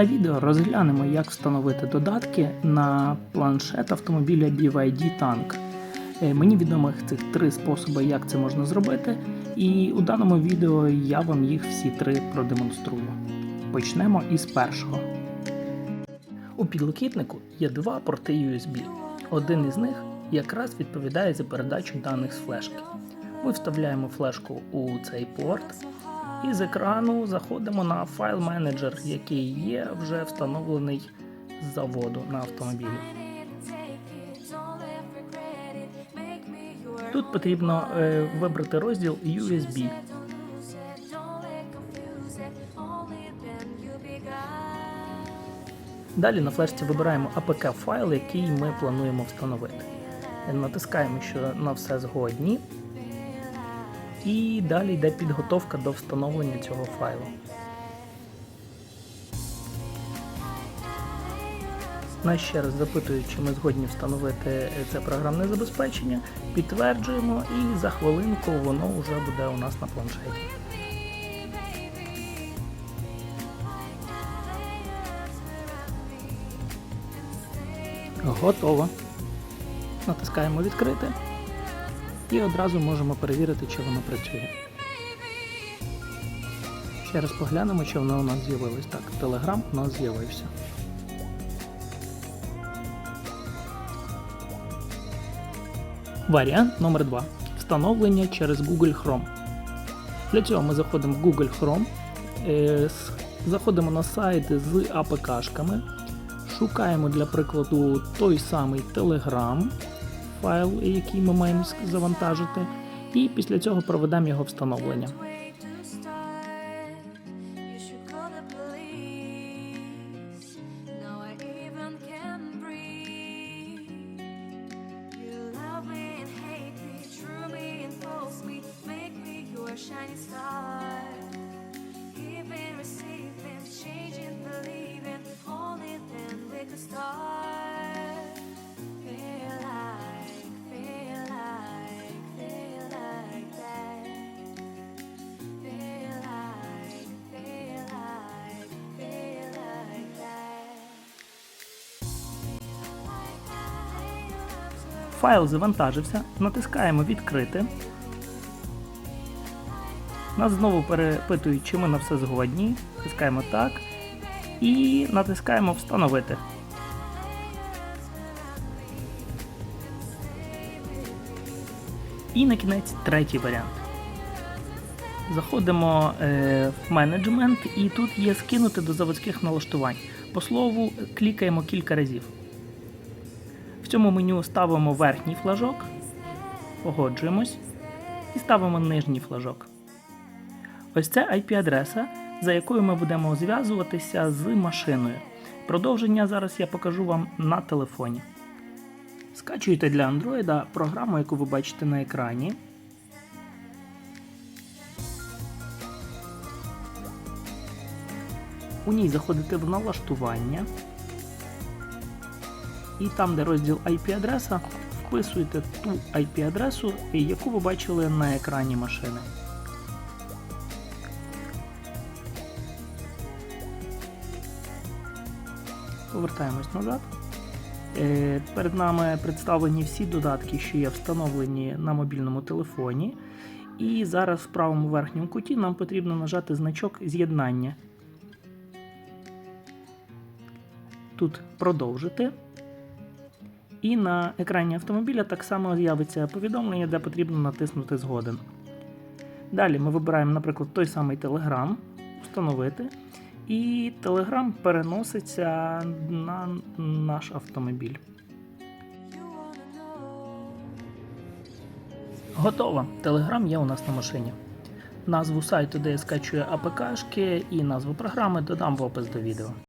На відео розглянемо, як встановити додатки на планшет автомобіля BYD Tank. Е, Мені відомо цих три способи, як це можна зробити, і у даному відео я вам їх всі три продемонструю. Почнемо із першого. У підлокітнику є два порти USB. Один із них якраз відповідає за передачу даних з флешки. Ми вставляємо флешку у цей порт і з екрану заходимо на файл менеджер, який є вже встановлений з заводу на автомобілі. Тут потрібно е, вибрати розділ USB. Далі на флешці вибираємо APK файл, який ми плануємо встановити. Натискаємо, що на все згодні. І далі йде підготовка до встановлення цього файлу. Нас ще раз запитують, чи ми згодні встановити це програмне забезпечення, підтверджуємо і за хвилинку воно вже буде у нас на планшеті. Готово. Натискаємо відкрити і одразу можемо перевірити, чи воно працює. Ще раз поглянемо, чи воно у нас з'явилось. Так, Telegram у нас з'явився. Варіант номер 2 Встановлення через Google Chrome. Для цього ми заходимо в Google Chrome, е, заходимо на сайт з APK-шками, шукаємо для прикладу той самий Telegram, файл, який ми маємо завантажити, і після цього проведемо його встановлення. Файл завантажився, натискаємо відкрити. Нас знову перепитують, чи ми на все згодні. Натискаємо так. І натискаємо Встановити. І на кінець третій варіант. Заходимо е, в менеджмент, і тут є скинути до заводських налаштувань. По слову, клікаємо кілька разів. Цьому меню ставимо верхній флажок, погоджуємось і ставимо нижній флажок. Ось це IP-адреса, за якою ми будемо зв'язуватися з машиною. Продовження зараз я покажу вам на телефоні. Скачуєте для Android програму, яку ви бачите на екрані. У ній заходите в налаштування. І там, де розділ IP-адреса, вписуєте ту IP-адресу, яку ви бачили на екрані машини. Повертаємось назад. Е, Перед нами представлені всі додатки, що є встановлені на мобільному телефоні. І зараз в правому верхньому куті нам потрібно нажати значок з'єднання. Тут продовжити. І на екрані автомобіля так само з'явиться повідомлення, де потрібно натиснути Згоден. Далі ми вибираємо, наприклад, той самий Telegram, встановити. І Telegram переноситься на наш автомобіль. Готово. Telegram є у нас на машині. Назву сайту, де я скачую АПКшки і назву програми додам в опис до відео.